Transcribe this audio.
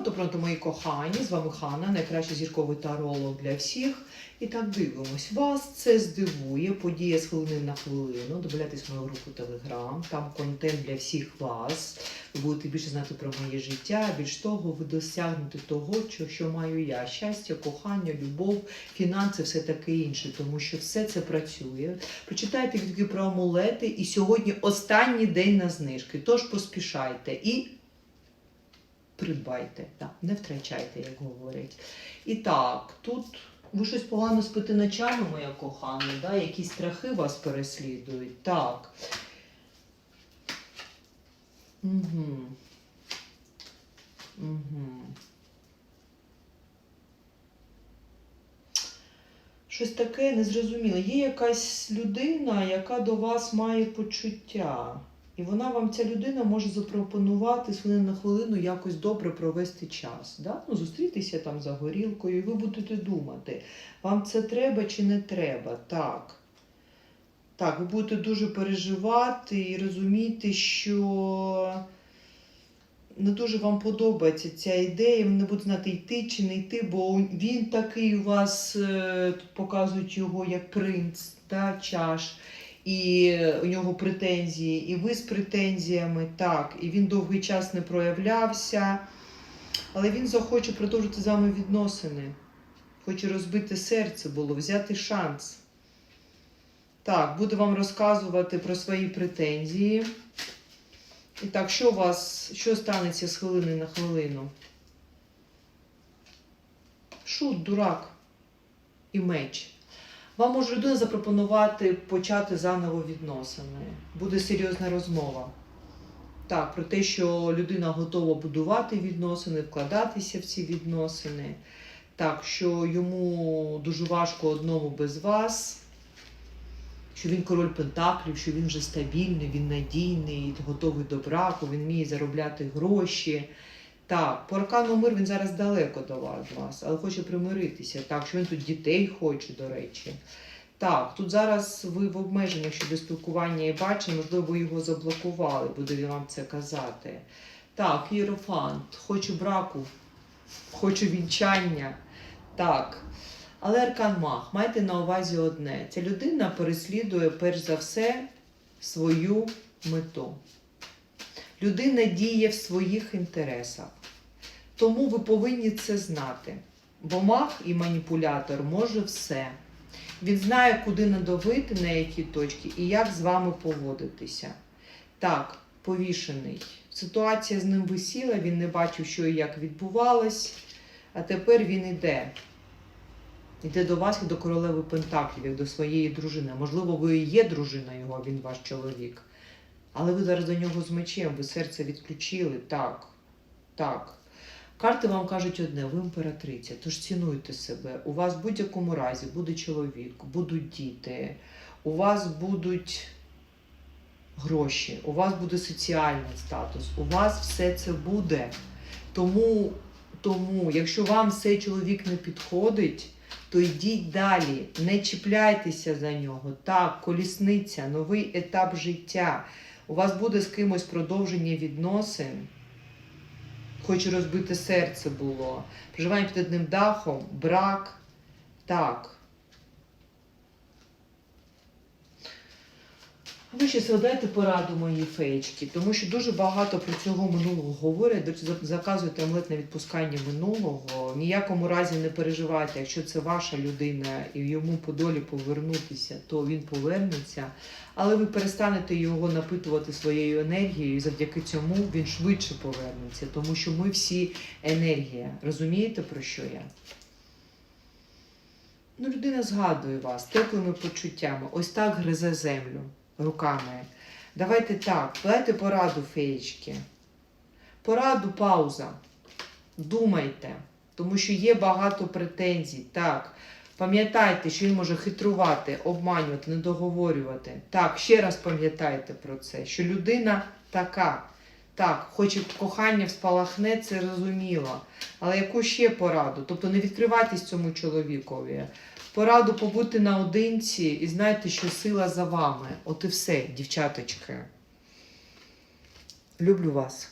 Пронто, пронто, мої кохані, з вами Хана, найкращий зірковий таролог для всіх. І так дивимось. Вас це здивує. Подія з хвилини на хвилину. Добавляйтесь в мою групу Телеграм. Там контент для всіх вас. Ви будете більше знати про моє життя. Більш того, ви досягнете того, що, маю я: щастя, кохання, любов, фінанси, все таке інше, тому що все це працює. Прочитайте відгуки про амулети, і сьогодні останній день на знижки. Тож поспішайте і придбайте, так, не втрачайте, як говорять. І так, тут ви щось погано спите ночами, моя кохана, да? якісь страхи вас переслідують. Так. Угу. Угу. Щось таке незрозуміле. Є якась людина, яка до вас має почуття. І вона вам, ця людина, може запропонувати з на хвилину якось добре провести час. Да? Ну, зустрітися там за горілкою, і ви будете думати, вам це треба чи не треба. Так. Так, ви будете дуже переживати і розуміти, що не дуже вам подобається ця ідея, ви не будете знати, йти чи не йти, бо він такий у вас, е, тут показують його як принц, да, чаш і у нього претензії, і ви з претензіями, так, і він довгий час не проявлявся, але він захоче продовжити з вами відносини. Хоче розбити серце було, взяти шанс. Так, буде вам розказувати про свої претензії. І так, що у вас, що станеться з хвилини на хвилину? Шут, дурак і меч. Вам може людина запропонувати почати заново відносини. Буде серйозна розмова. Так, про те, що людина готова будувати відносини, вкладатися в ці відносини. Так, що йому дуже важко одному без вас, що він король Пентаклів, що він вже стабільний, він надійний, готовий до браку, він вміє заробляти гроші. Так, по мир він зараз далеко до вас, але хоче примиритися. Так, що він тут дітей хоче, до речі. Так, тут зараз ви в обмеженнях щодо спілкування і бачення, можливо, його заблокували, буде він вам це казати. Так, Єрофант, хочу браку, хочу вінчання. Так. Але Аркан Мах, майте на увазі одне: ця людина переслідує перш за все свою мету. Людина діє в своїх інтересах. Тому ви повинні це знати. Бо маг і маніпулятор може все. Він знає, куди надавити, на які точки і як з вами поводитися. Так, повішений. Ситуація з ним висіла, він не бачив, що і як відбувалось, а тепер він іде. Іде до вас і до королеви Пентаклів, як до своєї дружини. Можливо, ви і є дружина його, він ваш чоловік. Але ви зараз до нього з мечем, ви серце відключили. Так, так. Карти вам кажуть одне, ви імператриця, тож цінуйте себе. У вас в будь-якому разі буде чоловік, будуть діти, у вас будуть гроші, у вас буде соціальний статус, у вас все це буде. Тому, тому якщо вам цей чоловік не підходить, то йдіть далі, не чіпляйтеся за нього. Так, колісниця, новий етап життя. У вас буде з кимось продовження відносин. Хоче розбити серце було. Проживання під одним дахом, брак. Так. А ви ще згадайте пораду моїй феєчки, тому що дуже багато про цього минулого говорять. Заказуєте амулет на відпускання минулого. В ніякому разі не переживайте, якщо це ваша людина і йому по долі повернутися, то він повернеться. Але ви перестанете його напитувати своєю енергією, і завдяки цьому він швидше повернеться, тому що ми всі енергія. Розумієте, про що я? Ну, людина згадує вас теплими почуттями. Ось так гризе землю руками. Давайте так, дайте пораду феєчки. Пораду пауза. Думайте, тому що є багато претензій. Так. Пам'ятайте, що він може хитрувати, обманювати, недоговорювати. Так, ще раз пам'ятайте про це, що людина така. Так, хоче кохання спалахне, це розуміло. Але яку ще пораду? Тобто не відкривайтесь цьому чоловікові. Пораду побути наодинці і знайте, що сила за вами. От і все, дівчаточки. Люблю вас.